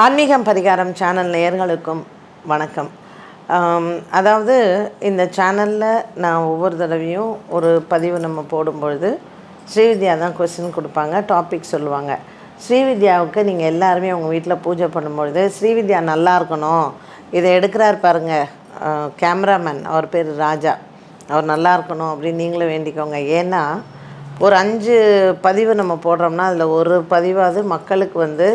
ஆன்மீகம் பரிகாரம் சேனல் நேயர்களுக்கும் வணக்கம். அதாவது இந்த சேனலில் நான் ஒவ்வொரு தடவையும் ஒரு பதிவு நம்ம போடும்பொழுது ஸ்ரீவித்யா தான் கொஸ்டின் கொடுப்பாங்க டாபிக் சொல்லுவாங்க. ஸ்ரீவித்யாவுக்கு நீங்கள் எல்லாருமே உங்கள் வீட்டில் பூஜை பண்ணும்பொழுது ஸ்ரீவித்யா நல்லா இருக்கணும். இதை எடுக்கிறார் பாருங்கள் கேமராமேன் அவர் பேர் ராஜா. அவர் நல்லா இருக்கணும் அப்படின்னு நீங்களும் வேண்டிக்கோங்க. ஏன்னா ஒரு அஞ்சு பதிவு நம்ம போடுறோம்னா அதில் ஒரு பதிவாவது மக்களுக்கு வந்து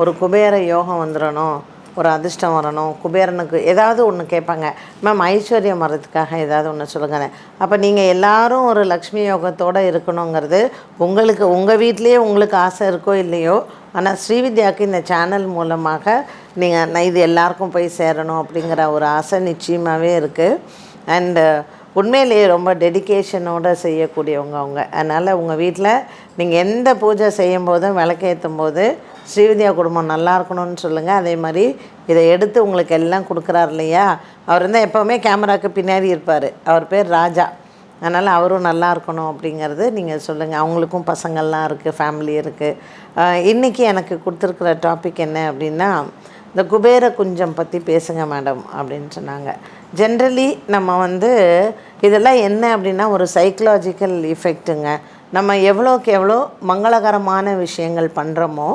ஒரு குபேர யோகம் வந்துடணும் ஒரு அதிர்ஷ்டம் வரணும் குபேரனுக்கு ஏதாவது ஒன்று கேட்பாங்க. மேம் ஐஸ்வர்யம் வர்றதுக்காக ஏதாவது ஒன்று சொல்லுங்க அப்போ நீங்கள் எல்லாரும் ஒரு லக்ஷ்மி யோகத்தோடு இருக்கணுங்கிறது உங்களுக்கு உங்கள் வீட்லேயே உங்களுக்கு ஆசை இருக்கோ இல்லையோ ஆனால் ஸ்ரீவித்யாவுக்கு இந்த சேனல் மூலமாக நீங்கள் நான் இது எல்லாருக்கும் போய் சேரணும் அப்படிங்கிற ஒரு ஆசை நிச்சயமாகவே இருக்குது அண்டு உண்மையிலேயே ரொம்ப டெடிகேஷனோடு செய்யக்கூடியவங்க அவங்க. அதனால் உங்கள் வீட்டில் நீங்கள் எந்த பூஜை செய்யும் போதும் விளக்கேற்றும் போது ஸ்ரீவித்யா குடும்பம் நல்லா இருக்கணும்னு சொல்லுங்கள் அதே மாதிரி இதை எடுத்து உங்களுக்கு எல்லாம் கொடுக்குறாரு இல்லையா? அவர் வந்து எப்போவுமே கேமராவுக்கு பின்னாடி இருப்பார். அவர் பேர் ராஜா. அதனால் அவரும் நல்லா இருக்கணும் அப்படிங்கிறது நீங்கள் சொல்லுங்கள் அவங்களுக்கும் பசங்கள்லாம் இருக்குது ஃபேமிலி இருக்குது இன்றைக்கி எனக்கு கொடுத்துருக்குற டாபிக் என்ன அப்படின்னா இந்த குபேர குஞ்சம் பற்றி பேசுங்க மேடம் அப்படின்னு சொன்னாங்க. ஜென்ரலி நம்ம வந்து இதெல்லாம் என்ன அப்படின்னா ஒரு சைக்கலாஜிக்கல் இஃபெக்ட்டுங்க நம்ம எவ்வளோக்கு எவ்வளோ மங்களகரமான விஷயங்கள் பண்ணுறோமோ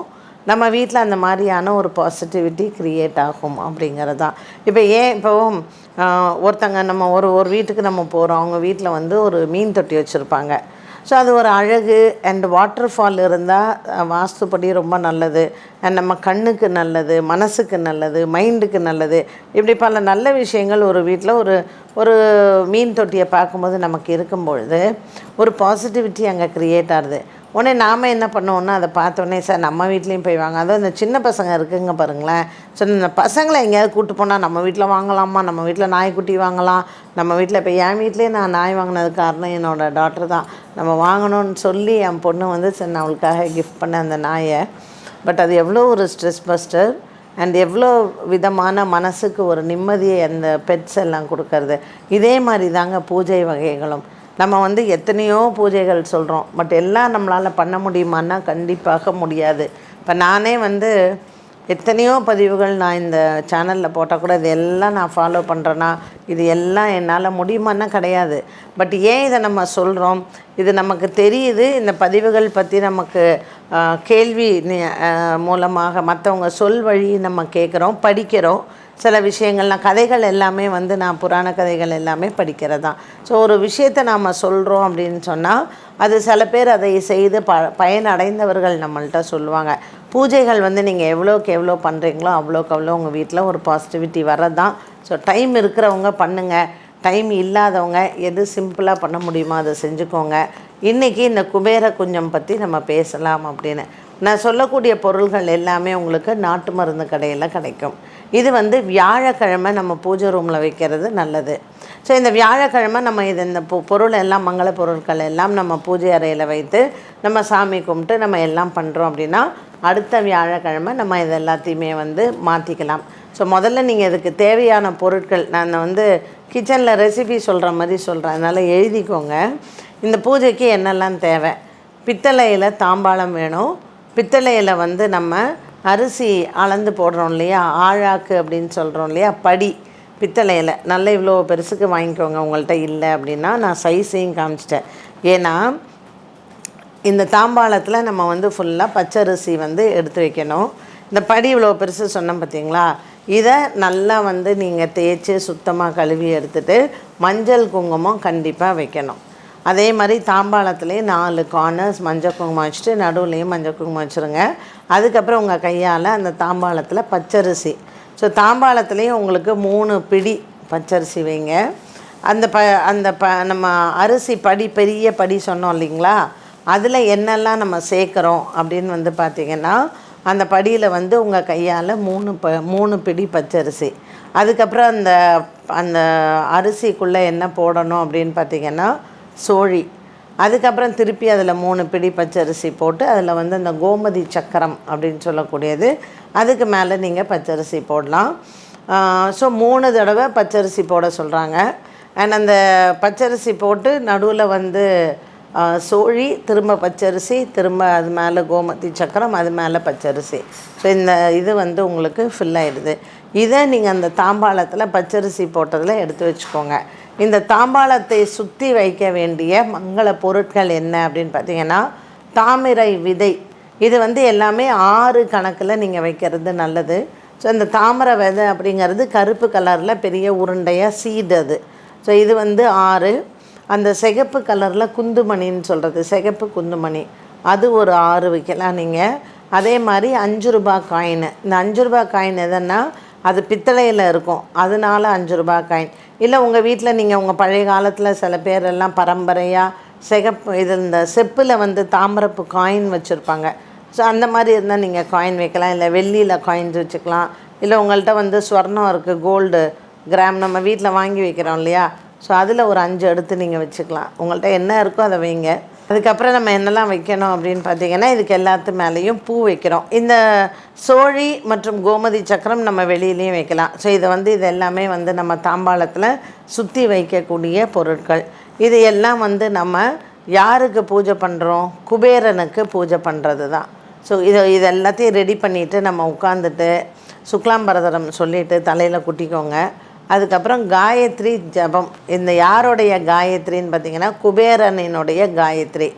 நம்ம வீட்டில் அந்த மாதிரியான ஒரு பாசிட்டிவிட்டி க்ரியேட் ஆகும் அப்படிங்கிறது தான் இப்போ ஏன் இப்போ ஒருத்தங்க நம்ம ஒரு ஒரு வீட்டுக்கு நம்ம போகிறோம் அவங்க வீட்டில் வந்து ஒரு மீன் தொட்டி வச்சுருப்பாங்க. ஸோ அது ஒரு அழகு அண்ட் வாட்டர் ஃபால் இருந்தால் வாஸ்துப்படி ரொம்ப நல்லது. அண்ட் நம்ம கண்ணுக்கு நல்லது மனசுக்கு நல்லது மைண்டுக்கு நல்லது. இப்படி பல நல்ல விஷயங்கள் ஒரு வீட்டில் ஒரு ஒரு மீன் தொட்டியை பார்க்கும்போது நமக்கு இருக்கும் பொழுது ஒரு பாசிட்டிவிட்டி அங்கே க்ரியேட் ஆகுது. உடனே நாம் என்ன பண்ணுவோம்னா அதை பார்த்தோன்னே சார் நம்ம வீட்லேயும் போய் வாங்க. அதுவும் இந்த சின்ன பசங்க இருக்குங்க பாருங்களேன். ஸோ இந்த பசங்களை எங்கேயாவது கூப்பிட்டு போனால் நம்ம வீட்டில் வாங்கலாமா? நம்ம வீட்டில் நாய்க்குட்டி வாங்கலாம். நம்ம வீட்டில் இப்போ என் வீட்லேயே நான் நாய் வாங்கினது காரணம் என்னோடய டாக்டர் தான். நம்ம வாங்கணும்னு சொல்லி என் பொண்ணு வந்து சரி நான் அவளுக்காக கிஃப்ட் பண்ண அந்த நாயை. பட் அது எவ்வளோ ஒரு ஸ்ட்ரெஸ் பஸ்டர் அண்ட் எவ்வளோ விதமான மனசுக்கு ஒரு நிம்மதியை அந்த பெட்ஸ் எல்லாம் கொடுக்கறது. இதே மாதிரி தாங்க பூஜை வகைகளும். நம்ம வந்து எத்தனையோ பூஜைகள் சொல்கிறோம் பட் எல்லாம் நம்மளால் பண்ண முடியுமான்னா கண்டிப்பாக முடியாது. இப்போ நானே வந்து எத்தனையோ பதிவுகள் நான் இந்த சேனலில் போட்டால் கூட இது எல்லாம் நான் ஃபாலோ பண்ணுறேன்னா இது எல்லாம் என்னால் முடியுமான்னா கிடையாது. பட் ஏன் இதை நம்ம சொல்கிறோம் இது நமக்கு தெரியுது. இந்த பதிவுகள் பற்றி நமக்கு கேள்வி மூலமாக மற்றவங்க சொல் வழி நம்ம கேட்குறோம் படிக்கிறோம். சில விஷயங்கள்லாம் கதைகள் எல்லாமே வந்து நான் புராண கதைகள் எல்லாமே படிக்கிறது. தான் ஸோ ஒரு விஷயத்தை நாம் சொல்கிறோம் அப்படின்னு சொன்னால் அது சில பேர் அதை செய்து ப பயனடைந்தவர்கள் நம்மள்ட்ட சொல்லுவாங்க. பூஜைகள் வந்து நீங்கள் எவ்வளோக்கு எவ்வளோ பண்ணுறீங்களோ அவ்வளோக்கு அவ்வளோ உங்கள் வீட்டில் ஒரு பாசிட்டிவிட்டி வர்றது தான் ஸோ டைம் இருக்கிறவங்க பண்ணுங்கள் டைம் இல்லாதவங்க எது சிம்பிளாக பண்ண முடியுமோ அதை செஞ்சுக்கோங்க. இன்றைக்கி இந்த குபேர குஞ்சம் பற்றி நம்ம பேசலாம் அப்படின்னு. நான் சொல்லக்கூடிய பொருள்கள் எல்லாமே உங்களுக்கு நாட்டு மருந்து கடையில் கிடைக்கும். இது வந்து வியாழக்கிழமை நம்ம பூஜை ரூமில் வைக்கிறது நல்லது. ஸோ இந்த வியாழக்கிழமை நம்ம இது இந்த பொ பொருள் எல்லாம் மங்கள பொருட்கள் எல்லாம் நம்ம பூஜை அறையில் வைத்து நம்ம சாமி கும்பிட்டு நம்ம எல்லாம் பண்ணுறோம் அப்படின்னா அடுத்த வியாழக்கிழமை நம்ம இது எல்லாத்தையுமே வந்து மாற்றிக்கலாம் ஸோ முதல்ல நீங்கள் இதுக்கு தேவையான பொருட்கள் நான் வந்து கிச்சனில் ரெசிபி சொல்கிற மாதிரி சொல்கிறேன் அதனால் எழுதிக்கோங்க. இந்த பூஜைக்கு என்னெல்லாம் தேவை? பித்தளையில் தாம்பாளம் வேணும். பித்தளையில் வந்து நம்ம அரிசி அளந்து போடுறோம் இல்லையா? ஆழாக்கு அப்படின்னு சொல்கிறோம் இல்லையா? படி பித்தளையில் நல்ல இவ்வளோ பெருசுக்கு வாங்கிக்கோங்க. உங்கள்கிட்ட இல்லை அப்படின்னா நான் சைஸையும் காமிச்சிட்டேன். ஏன்னா இந்த தாம்பாளத்தில் நம்ம வந்து ஃபுல்லாக பச்சரிசி வந்து எடுத்து வைக்கணும். இந்த படி இவ்வளோ பெருசு சொன்னோம் பார்த்தீங்களா இதை நல்லா வந்து நீங்கள் தேய்ச்சி சுத்தமாக கழுவி எடுத்துட்டு மஞ்சள் குங்குமம் கண்டிப்பாக வைக்கணும். அதே மாதிரி தாம்பாளத்துலேயே நாலு கார்னர்ஸ் மஞ்சள் குங்குமம் வச்சுட்டு நடுவுலையும் மஞ்சள் குங்குமம் வச்சுருங்க. அதுக்கப்புறம் உங்கள் கையால் அந்த தாம்பாளத்தில் பச்சரிசி. ஸோ தாம்பாளத்துலேயும் உங்களுக்கு மூணு பிடி பச்சரிசி வைங்க. அந்த ப அந்த ப நம்ம அரிசி படி பெரிய படி சொன்னோம் இல்லைங்களா? அதில் என்னெல்லாம் நம்ம சேர்க்குறோம் அப்படின்னு வந்து பார்த்திங்கன்னா அந்த படியில் வந்து உங்கள் கையால் மூணு ப மூணு பிடி பச்சரிசி. அதுக்கப்புறம் அந்த அந்த அரிசிக்குள்ளே என்ன போடணும் அப்படின்னு பார்த்திங்கன்னா சோழி. அதுக்கப்புறம் திருப்பி அதில் மூணு பிடி பச்சரிசி போட்டு அதில் வந்து அந்த கோமதி சக்கரம் அப்படின்னு சொல்லக்கூடியது. அதுக்கு மேலே நீங்கள் பச்சரிசி போடலாம். ஸோ மூணு தடவை பச்சரிசி போட சொல்கிறாங்க அண்ட் அந்த பச்சரிசி போட்டு நடுவில் வந்து சோழி திரும்ப பச்சரிசி திரும்ப அது மேலே கோமதி சக்கரம் அது மேலே பச்சரிசி. ஸோ இந்த இது வந்து உங்களுக்கு ஃபில் ஆகிடுது இதை நீங்கள் அந்த தாம்பாளத்தில் பச்சரிசி போட்டதில் எடுத்து வச்சுக்கோங்க. இந்த தாம்பாளத்தை சுற்றி வைக்க வேண்டிய மங்கள பொருட்கள் என்ன அப்படின்னு பார்த்தீங்கன்னா தாமிரை விதை. இது வந்து எல்லாமே ஆறு கணக்கில் நீங்கள் வைக்கிறது நல்லது. ஸோ இந்த தாமரை விதை அப்படிங்கிறது கருப்பு கலரில் பெரிய உருண்டையாக சீடு அது. ஸோ இது வந்து ஆறு. அந்த சிகப்பு கலரில் குந்துமணின்னு சொல்கிறது சிகப்பு குந்துமணி. அது ஒரு ஆறு வைக்கலாம் நீங்கள் அதே மாதிரி அஞ்சு ரூபா காயின் இந்த அஞ்சு ரூபாய் காயின் எதுன்னா அது பித்தளையில் இருக்கும். அதனால அஞ்சு ரூபாய் காயின் இல்லை உங்கள் வீட்டில் நீங்கள் உங்கள் பழைய காலத்தில் சில பேர் எல்லாம் பரம்பரையாக சிகப்பு இது இந்த செப்பில் வந்து தாமரப்பு காயின் வச்சுருப்பாங்க. ஸோ அந்த மாதிரி இருந்தால் நீங்கள் காயின் வைக்கலாம். இல்லை வெள்ளியில் காயின்ஸ் வச்சுக்கலாம். இல்லை உங்கள்கிட்ட வந்து ஸ்வர்ணம் இருக்குது கோல்டு கிராம் நம்ம வீட்டில் வாங்கி வைக்கிறோம் இல்லையா? ஸோ அதில் ஒரு அஞ்சு எடுத்து நீங்கள் வச்சுக்கலாம். உங்கள்கிட்ட என்ன இருக்கோ அதை வைங்க. அதுக்கப்புறம் நம்ம என்னெல்லாம் வைக்கணும் அப்படின்னு பார்த்தீங்கன்னா இதுக்கு எல்லாத்து மேலேயும் பூ வைக்கிறோம். இந்த சோழி மற்றும் கோமதி சக்கரம் நம்ம வெளியிலையும் வைக்கலாம். ஸோ இதை வந்து இது எல்லாமே வந்து நம்ம தாம்பாளத்தில் சுற்றி வைக்கக்கூடிய பொருட்கள். இது எல்லாம் வந்து நம்ம யாருக்கு பூஜை பண்ணுறோம் குபேரனுக்கு பூஜை பண்ணுறது தான் ஸோ இதை இது எல்லாத்தையும் ரெடி பண்ணிவிட்டு நம்ம உட்காந்துட்டு சுக்லாம்பரதரம் சொல்லிட்டு தலையில் குட்டிக்கோங்க. அதுக்கப்புறம் காயத்ரி ஜபம். இந்த யாருடைய காயத்ரின்னு பார்த்தீங்கன்னா குபேரனினுடைய காயத்ரி.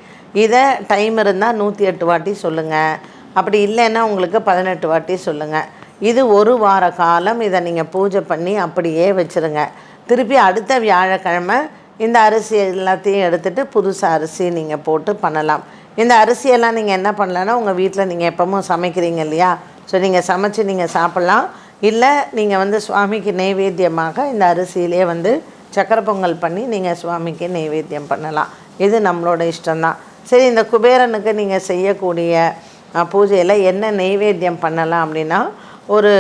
இதை டைம் இருந்தால் நூற்றி எட்டு வாட்டி சொல்லுங்கள் அப்படி இல்லைன்னா உங்களுக்கு பதினெட்டு வாட்டி சொல்லுங்கள் இது ஒரு வார காலம் இதை நீங்கள் பூஜை பண்ணி அப்படியே வச்சுருங்க. திருப்பி அடுத்த வியாழக்கிழமை இந்த அரிசி எல்லாத்தையும் எடுத்துகிட்டு புதுசு அரிசி நீங்கள் போட்டு பண்ணலாம். இந்த அரிசியெல்லாம் நீங்கள் என்ன பண்ணலான்னா உங்கள் வீட்டில் நீங்கள் எப்பவும் சமைக்கிறீங்க இல்லையா? ஸோ நீங்கள் சமைச்சு நீங்கள் சாப்பிட்லாம். இல்லை நீங்கள் வந்து சுவாமிக்கு நைவேத்தியமாக இந்த அரிசியிலே வந்து சக்கரை பொங்கல் பண்ணி நீங்கள் சுவாமிக்கு நைவேத்தியம் பண்ணலாம். இது நம்மளோட இஷ்டம்தான். சரி இந்த குபேரனுக்கு நீங்கள் செய்யக்கூடிய பூஜையில் என்ன நைவேத்தியம் பண்ணலாம் அப்படின்னா ஒரு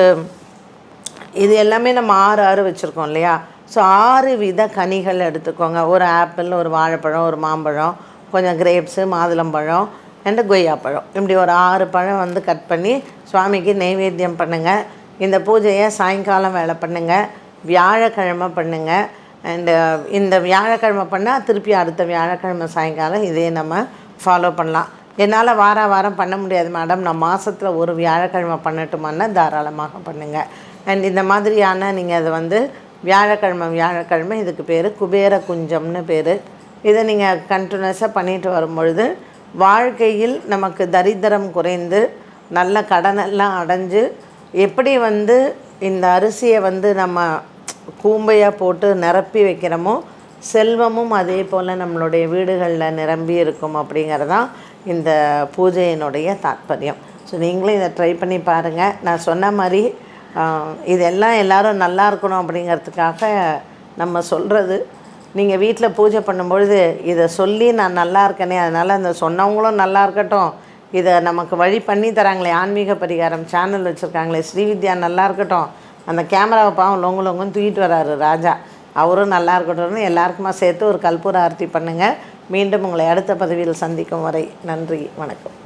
இது எல்லாமே நம்ம ஆறு ஆறு வச்சுருக்கோம் இல்லையா? ஸோ ஆறு வித கனிகள் எடுத்துக்கோங்க. ஒரு ஆப்பிள் ஒரு வாழைப்பழம் ஒரு மாம்பழம் கொஞ்சம் கிரேப்ஸு மாதுளம்பழம் அண்டு கொய்யாப்பழம் இப்படி ஒரு ஆறு பழம் வந்து கட் பண்ணி சுவாமிக்கு நைவேத்தியம் பண்ணுங்கள் இந்த பூஜையை சாயங்காலம் வேலை பண்ணுங்கள் வியாழக்கிழமை பண்ணுங்கள் அண்டு இந்த வியாழக்கிழமை பண்ணால் திருப்பி அடுத்த வியாழக்கிழமை சாயங்காலம் இதே நம்ம ஃபாலோ பண்ணலாம். என்னால் வார வாரம் பண்ண முடியாது மேடம் நான் மாதத்தில் ஒரு வியாழக்கிழமை பண்ணட்டுமான்னா தாராளமாக பண்ணுங்கள் அண்ட் இந்த மாதிரியான நீங்கள் அதை வந்து வியாழக்கிழமை வியாழக்கிழமை இதுக்கு பேர் குபேர குஞ்சம்னு பேர். இதை நீங்கள் கண்டினியூஸாக பண்ணிட்டு வரும்பொழுது வாழ்க்கையில் நமக்கு தரித்திரம் குறைந்து நல்ல கடனெல்லாம் அடைஞ்சு எப்படி வந்து இந்த அரிசியை வந்து நம்ம கூம்பையாக போட்டு நிரப்பி வைக்கிறோமோ செல்வமும் அதே போல் நம்மளுடைய வீடுகளில் நிரம்பி இருக்கும் அப்படிங்கிறதான் இந்த பூஜையினுடைய தாத்பரியம். ஸோ நீங்களும் இதை ட்ரை பண்ணி பாருங்கள் நான் சொன்ன மாதிரி இதெல்லாம் எல்லோரும் நல்லா இருக்கணும் அப்படிங்கிறதுக்காக நம்ம சொல்கிறது நீங்கள் வீட்டில் பூஜை பண்ணும்பொழுது இதை சொல்லி நான் நல்லா இருக்கேனே அதனால் அந்த சொன்னவங்களும் நல்லா இருக்கட்டும். இதை நமக்கு வழி பண்ணி தராங்களே ஆன்மீக பரிகாரம் சேனல் வச்சுருக்காங்களே. ஸ்ரீவித்யா நல்லா இருக்கட்டும். அந்த கேமராவை பாவம் லொங்கு லொங்குன்னு தூக்கிட்டு வராரு ராஜா. அவரும் நல்லா இருக்கட்டும்னு எல்லாருக்குமா சேர்த்து ஒரு கல்பூர ஆர்த்தி பண்ணுங்கள் மீண்டும் உங்களை அடுத்த பதவியில் சந்திக்கும் வரை நன்றி வணக்கம்.